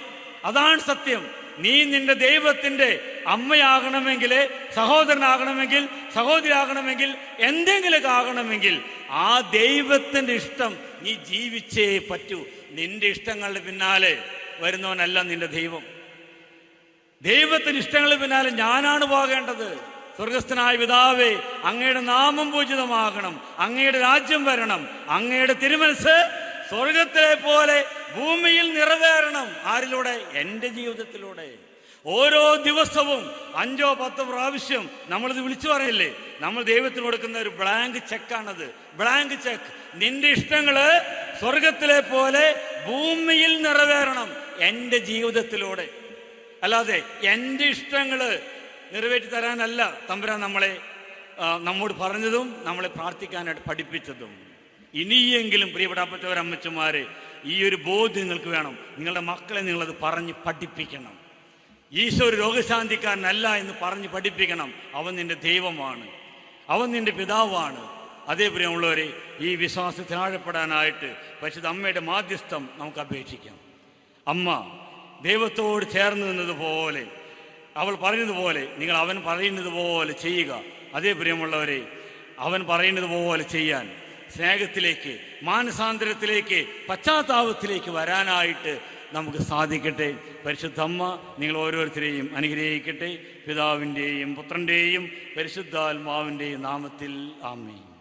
അതാണ് സത്യം. നീ നിന്റെ ദൈവത്തിന്റെ അമ്മയാകണമെങ്കിൽ സഹോദരനാകണമെങ്കിൽ സഹോദരിയാകണമെങ്കിൽ എന്തെങ്കിലുമൊക്കെ ആകണമെങ്കിൽ ആ ദൈവത്തിന്റെ ഇഷ്ടം നീ ജീവിച്ചേ പറ്റൂ. നിന്റെ ഇഷ്ടങ്ങളുടെ പിന്നാലെ വരുന്നവനല്ല നിന്റെ ദൈവം. ദൈവത്തിന് ഇഷ്ടങ്ങളുടെ പിന്നാലെ ഞാനാണ് പോകേണ്ടത്. സ്വർഗസ്ഥനായ പിതാവേ അങ്ങയുടെ നാമം പൂജിതമാകണം. അങ്ങയുടെ രാജ്യം വരണം. അങ്ങയുടെ തിരുമനസ് സ്വർഗത്തിലെ പോലെ ഭൂമിയിൽ നിറവേറണം. ആരിലൂടെ? എന്റെ ജീവിതത്തിലൂടെ. ഓരോ ദിവസവും അഞ്ചോ പത്തോ പ്രാവശ്യം നമ്മളിത് വിളിച്ചു പറയില്ലേ? നമ്മൾ ദൈവത്തിന് കൊടുക്കുന്ന ഒരു ബ്ലാങ്ക് ചെക്കാണത് ബ്ലാങ്ക് ചെക്ക് നിന്റെ ഇഷ്ടങ്ങൾ സ്വർഗത്തിലെ പോലെ ഭൂമിയിൽ നിറവേറണം എന്റെ ജീവിതത്തിലൂടെ. അല്ലാതെ എന്റെ ഇഷ്ടങ്ങൾ നിറവേറ്റി തരാനല്ല തമ്പുരാൻ നമ്മളെ നമ്മോട് പറഞ്ഞതും നമ്മളെ പ്രാർത്ഥിക്കാനായിട്ട് പഠിപ്പിച്ചതും. ഇനിയെങ്കിലും പ്രിയപ്പെട്ടവരമ്മച്ചമാരെ ഈ ഒരു ബോധ്യം നിങ്ങൾക്ക് വേണം. നിങ്ങളുടെ മക്കളെ നിങ്ങളത് പറഞ്ഞ് പഠിപ്പിക്കണം. ഈശോ ഒരു രോഗശാന്തിക്കാരനല്ല എന്ന് പറഞ്ഞ് പഠിപ്പിക്കണം. അവൻ നിന്റെ ദൈവമാണ്. അവൻ നിന്റെ പിതാവാണ്. അതേ പ്രിയമുള്ളവരെ ഈ വിശ്വാസത്തിൽ ആഴപ്പെടാനായിട്ട് പരിശുദ്ധ അമ്മയുടെ മാധ്യസ്ഥം നമുക്ക് അപേക്ഷിക്കാം. അമ്മ ദൈവത്തോട് ചേർന്ന് നിന്നതുപോലെ അവൾ പറയുന്നതുപോലെ നിങ്ങൾ അവൻ പറയുന്നത് പോലെ ചെയ്യുക. അതേ പ്രിയമുള്ളവരെ അവൻ പറയുന്നത് പോലെ ചെയ്യാൻ സ്നേഹത്തിലേക്ക് മാനസാന്തരത്തിലേക്ക് പശ്ചാത്താപത്തിലേക്ക് വരാനായിട്ട് നമുക്ക് സാധിക്കട്ടെ. പരിശുദ്ധമ്മ നിങ്ങൾ ഓരോരുത്തരെയും അനുഗ്രഹിക്കട്ടെ. പിതാവിന്റെയും പുത്രന്റെയും പരിശുദ്ധാത്മാവിന്റെയും നാമത്തിൽ ആമേ